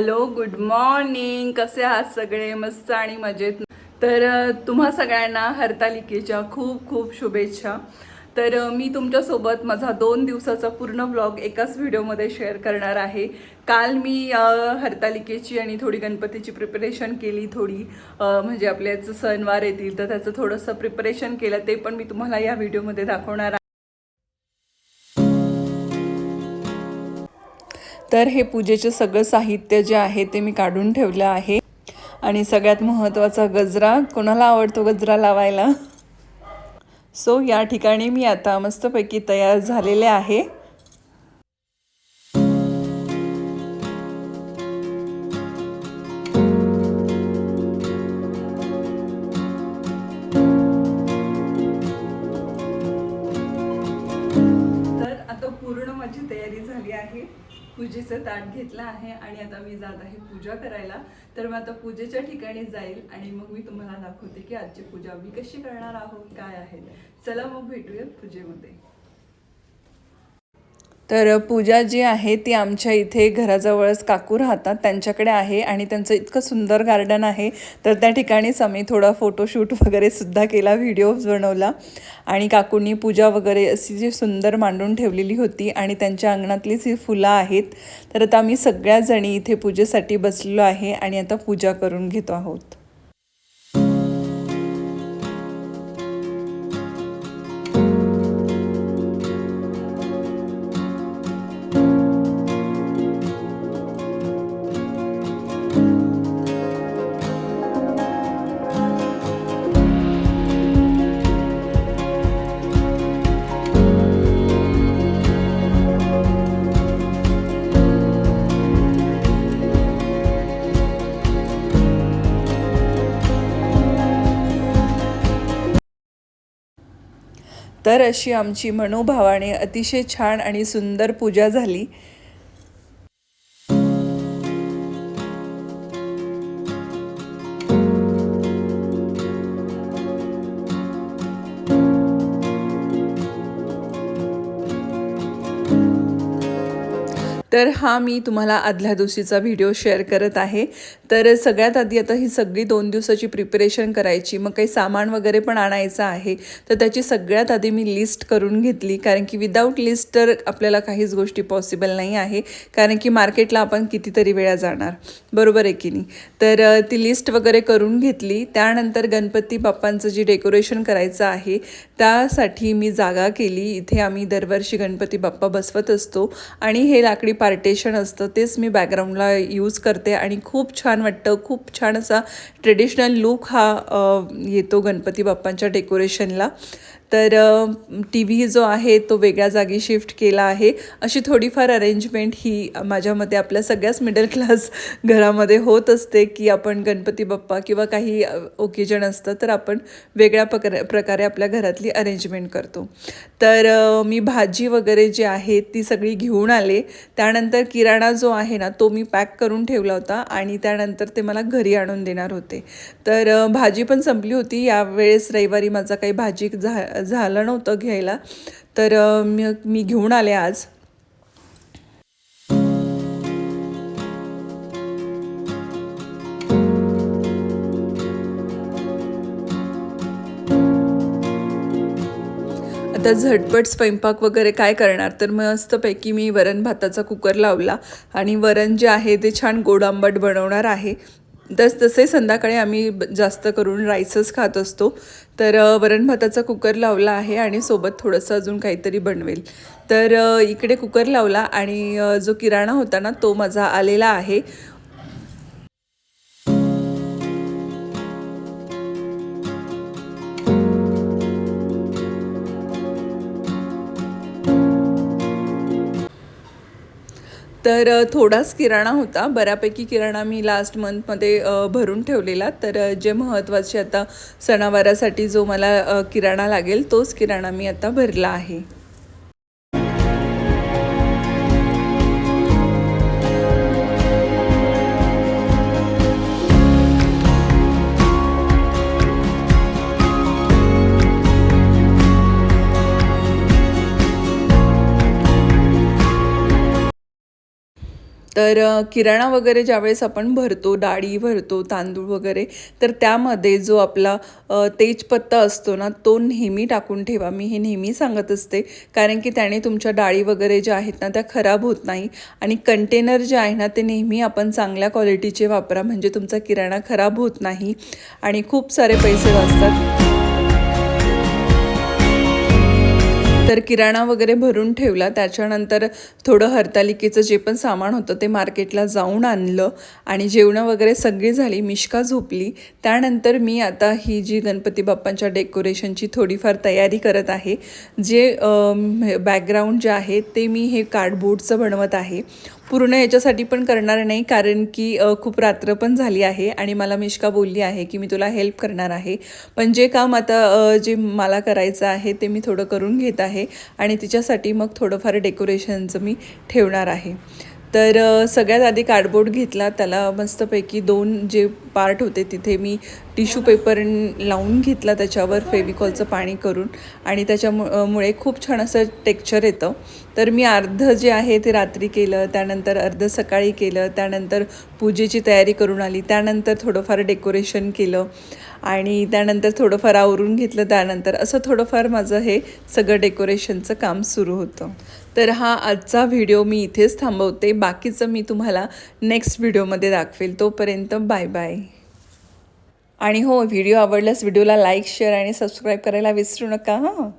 Hello good morning. कसे आहात सगळे? मस्त आणि मजेत. तर तुम्हा सगळ्यांना हरतालिकेच्या खूप खूप शुभेच्छा. तर मी तुमच्यासोबत माझा दोन दिवसाचा पूर्ण ब्लॉग एकाच व्हिडिओमध्ये शेअर करणार आहे. काल मी हरतालिकेची आणि थोडी गणपतीची प्रिपरेशन केली थोडी. म्हणजे आपल्याचं सणवार येतील तर त्याचं थोडंसं प्रिपरेशन केलं ते पण मी तुम्हाला या व्हिडिओमध्ये दाखवणार तर हे पूजेचं सगळं साहित्य जे आहे ते मी काढून ठेवलं आहे. आणि सगळ्यात महत्त्वाचा गजरा कोणाला आवडतो गजरा लावायला? सो या ठिकाणी मी आता मस्तपैकी तयार झालेले आहे. तर आता पूर्ण माझी तयारी झाली आहे. पूजेचं ताट घेतलं आहे आणि आता मी जात आहे पूजा करायला. तर मग आता पूजेच्या ठिकाणी जाईल आणि मग मी तुम्हाला दाखवते की आजची पूजा मी कशी करणार आहोत काय आहे. चला मग भेटूया पूजेमध्ये. तर पूजा जी आहे ती आमच्या इथे घराजवळच काकू राहतात त्यांच्याकडे आहे आणि त्यांचं इतकं सुंदर गार्डन आहे. तर त्या ठिकाणीच आम्ही थोडा फोटोशूट वगैरे सुद्धा केला व्हिडिओज बनवला. आणि काकूंनी पूजा वगैरे अशी जी सुंदर मांडून ठेवलेली होती आणि त्यांच्या अंगणातलीच ही फुलं आहेत. तर आता आम्ही सगळ्या जणी इथे पूजेसाठी बसलेलो आहे आणि आता पूजा करून घेतो आहोत. तर अशी आमची मनोभावाने अतिशय छान आणि सुंदर पूजा झाली. तर हा मी तुम्हाला आदल्या दिवशीचा व्हिडिओ शेअर करत आहे. तर सगळ्यात आधी आता ही सगळी दोन दिवसाची प्रिपरेशन करायची मग काही सामान वगैरे पण आणायचं आहे तर त्याची सगळ्यात आधी मी लिस्ट करून घेतली. कारण की विदाऊट लिस्ट तर आपल्याला काहीच गोष्टी पॉसिबल नाही आहे. कारण की मार्केटला आपण कितीतरी वेळा जाणार. बरोबर आहे की नाही? तर ती लिस्ट वगैरे करून घेतली. त्यानंतर गणपती बाप्पांचं जे डेकोरेशन करायचं आहे त्यासाठी मी जागा केली. इथे आम्ही दरवर्षी गणपती बाप्पा बसवत असतो. आणि हे लाकडी पार्टेशन असतं तेच मी बॅकग्राऊंडला यूज करते. आणि खूप छान वाटतं. खूप छान असा ट्रेडिशनल लुक हा येतो गणपती बाप्पांच्या डेकोरेशनला तर टी व्ही जो आहे तो वेगळ्या जागी शिफ्ट केला आहे. अशी थोडीफार अरेंजमेंट ही माझ्या मते आपल्या सगळ्याच मिडल क्लास घरामध्ये होत असते की आपण गणपती बाप्पा किंवा काही ओकेजन असतं तर आपण वेगळ्या प्रकार प्रकारे आपल्या घरातली अरेंजमेंट करतो. तर मी भाजी वगैरे जी आहे ती सगळी घेऊन आले. त्यानंतर किराणा जो आहे ना तो मी पॅक करून ठेवला होता आणि त्यानंतर ते मला घरी आणून देणार होते. तर भाजी पण संपली होती. यावेळेस रविवारी माझा काही भाजी झा झालं नव्हतं घ्यायला. तर मी मी घेऊन आले आज. आता झटपट स्वयंपाक वगैरे काय करणार? तर मस्तपैकी मी वरण भाताचा कुकर लावला. आणि वरण जे आहे ते छान गोड आंबट बनवणार आहे. तस तसे संध्याकाळी आम्ही ब- जास्त करून राईसच खात असतो. तर अ, वरण भाताचा कुकर लावला आहे आणि सोबत थोडंसं अजून काहीतरी बनवेल. तर इकडे कुकर लावला आणि जो किराणा होता ना तो माझा आलेला आहे. तर थोडाच किराणा होता. बऱ्यापैकी किराणा मी लास्ट मंथमध्ये भरून ठेवलेला. तर जे महत्त्वाचे आता सणावारासाठी जो मला किराणा लागेल तोच किराणा मी आता भरला आहे. तर किराणा वगैरे ज्यावेळेस आपण भरतो डाळी भरतो तांदूळ वगैरे तर त्यामध्ये जो आपला तेजपत्ता असतो ना तो नेहमी टाकून ठेवा. मी हे नेहमी सांगत असते कारण की त्याने तुमच्या डाळी वगैरे ज्या आहेत ना त्या खराब होत नाही आणि कंटेनर जे आहे ना ते नेहमी आपण चांगल्या क्वालिटीचे वापरा. म्हणजे तुमचा किराणा खराब होत नाही आणि खूप सारे पैसे वाचतात. तर किराणा वगैरे भरून ठेवला. त्याच्यानंतर थोडं हरतालिकेचं जे पण सामान होतं ते मार्केटला जाऊन आणलं आणि जेवणं वगैरे सगळी झाली. मिश्का झोपली. त्यानंतर मी आता ही जी गणपती बाप्पांच्या डेकोरेशनची थोडीफार तयारी करत आहे जे बॅकग्राऊंड जे आहे ते मी हे कार्डबोर्डचं बनवत आहे. पूर्ण याच्यासाठी पण करणार नाही कारण की खूप रात्र पण झाली आहे आणि मला मिश्का बोलली आहे की मी तुला हेल्प करणार आहे. पण जे काम आता जे मला करायचं आहे ते मी थोडं करून घेत आहे आणि तिच्यासाठी मग थोडंफार डेकोरेशनचं मी ठेवणार आहे. तर सगळ्यात आधी कार्डबोर्ड घेतला. त्याला मस्तपैकी दोन जे पार्ट होते तिथे मी टिश्यू पेपर लावून घेतला त्याच्यावर फेविकॉलचं पाणी करून. आणि त्याच्यामुळे खूप छान असं टेक्चर येतं. तर मी अर्ध जे आहे ते रात्री केलं त्यानंतर अर्ध सकाळी केलं त्यानंतर पूजेची तयारी करून आली त्यानंतर थोडंफार डेकोरेशन केलं. आणि त्यानंतर थोडंफार आवरून घेतलं त्यानंतर असं थोडंफार माझं हे सगळं डेकोरेशनचं काम सुरू होतं. तर हा आजचा व्हिडिओ मी इथेच थांबवते. बाकीचं मी तुम्हाला नेक्स्ट व्हिडिओमध्ये दाखवेल. तोपर्यंत बाय बाय. आणि हो व्हिडिओ आवडल्यास व्हिडिओला लाईक शेअर आणि सबस्क्राईब करायला विसरू नका हां.